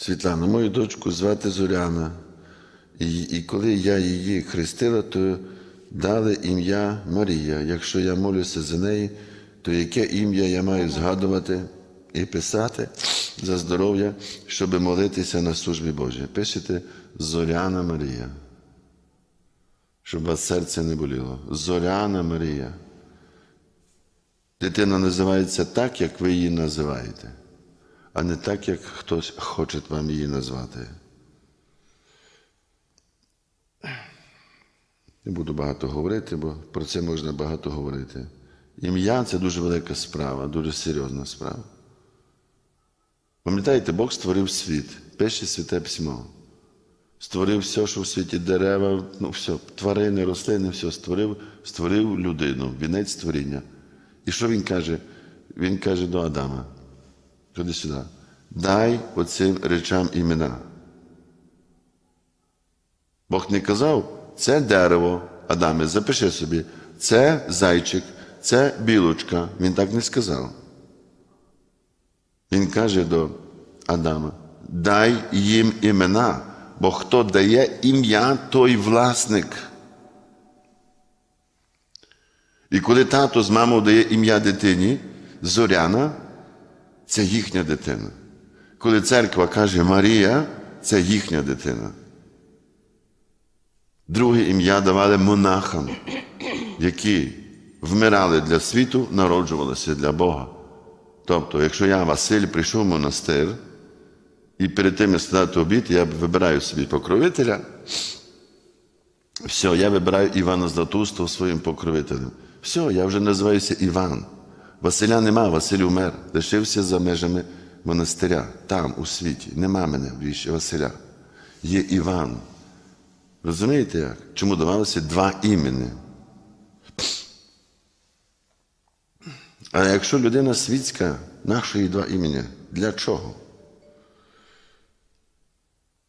Світлана, мою дочку звати Зоряна. І, і коли я її хрестила, то дали ім'я Марія. Якщо я молюся за неї, то яке ім'я я маю згадувати і писати за здоров'я, щоб молитися на службі Божій? Пишете Зоряна Марія. Щоб вас серце не боліло. Зоряна Марія. Дитина називається так, як ви її називаєте, а не так, як хтось хоче вам її назвати. Не буду багато говорити, бо про це можна багато говорити. Ім'я це дуже велика справа, дуже серйозна справа. Пам'ятаєте, Бог створив світ, пише святе письмо. Створив все, що в світі дерева, ну все, тварини, рослини, все створив, створив людину, вінець створіння. І що він каже? Він каже до Адама: ходи сюди, дай оцим речам імена. Бог не казав, це дерево, Адаме, запиши собі, це зайчик, це білочка. Він так не сказав. Він каже до Адама: дай їм імена, бо хто дає ім'я, той власник. І коли тато з мамою дає ім'я дитині, Зоряна, це їхня дитина. Коли церква каже Марія, це їхня дитина. Друге ім'я давали монахам, які вмирали для світу, народжувалися для Бога. Тобто, якщо я, Василь, прийшов в монастир, і перед тим як складати обід, я вибираю собі покровителя, все, я вибираю Івана Златоустого своїм покровителем. Все, я вже називаюся Іван. Василя нема, Василь умер, лишився за межами монастиря, там, у світі. Нема мене більше Василя. Є Іван. Розумієте як? Чому давалося два імені? А якщо людина світська, нащо їй два імені? Для чого?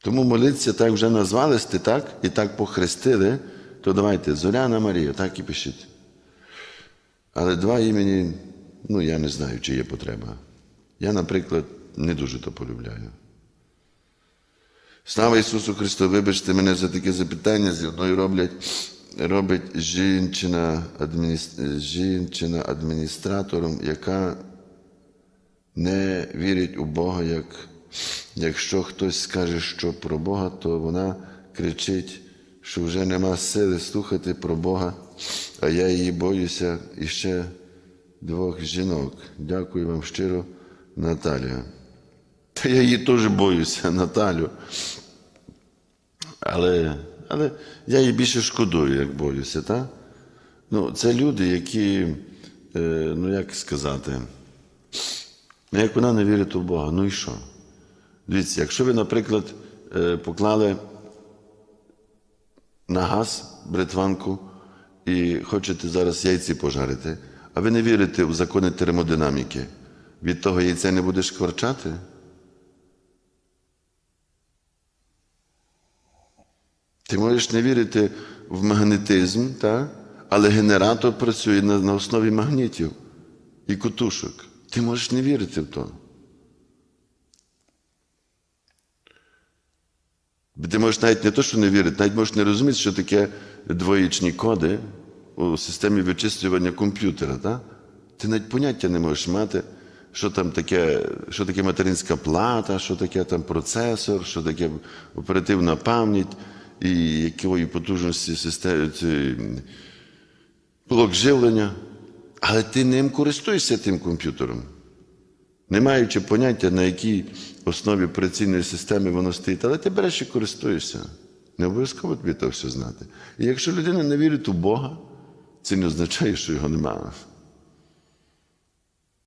Тому молитися так вже назвались ти так і так похрестили, то давайте Зоряна Марія, так і пишіть. Але два імені, ну я не знаю, чи є потреба. Я, наприклад, не дуже то полюбляю. Слава Ісусу Христу, вибачте мене за таке запитання, зі мною роблять, робить жінчина, жінчина адміністратором, яка не вірить у Бога, як якщо хтось скаже, що про Бога, то вона кричить, що вже нема сили слухати про Бога, а я її боюся і ще двох жінок. Дякую вам щиро, Наталія. Та я її теж боюся, Наталю. Але, але я її більше шкодую, як боюся, так? Ну, це люди, які, е, ну як сказати, ну, як вона не вірить у Бога, ну і що? Дивіться, якщо ви, наприклад, е, поклали на газ бритванку і хочете зараз яйці пожарити, а ви не вірите в закони термодинаміки, від того яйця не буде шкварчати? Ти можеш не вірити в магнетизм, так? але генератор працює на, на основі магнітів і кутушок. Ти можеш не вірити в то. Ти можеш навіть не то, що не вірити, навіть можеш не розуміти, що таке двоєчні коди у системі вичислювання комп'ютера. Так? Ти навіть поняття не можеш мати, що там таке, що таке материнська плата, що таке там процесор, що таке оперативна пам'ять і якої потужності системи блок живлення. Але ти ним користуєшся тим комп'ютером, не маючи поняття, на якій основі операційної системи воно стоїть, але ти береш і користуєшся. Не обов'язково тобі то все знати. І якщо людина не вірить у Бога, це не означає, що його немає.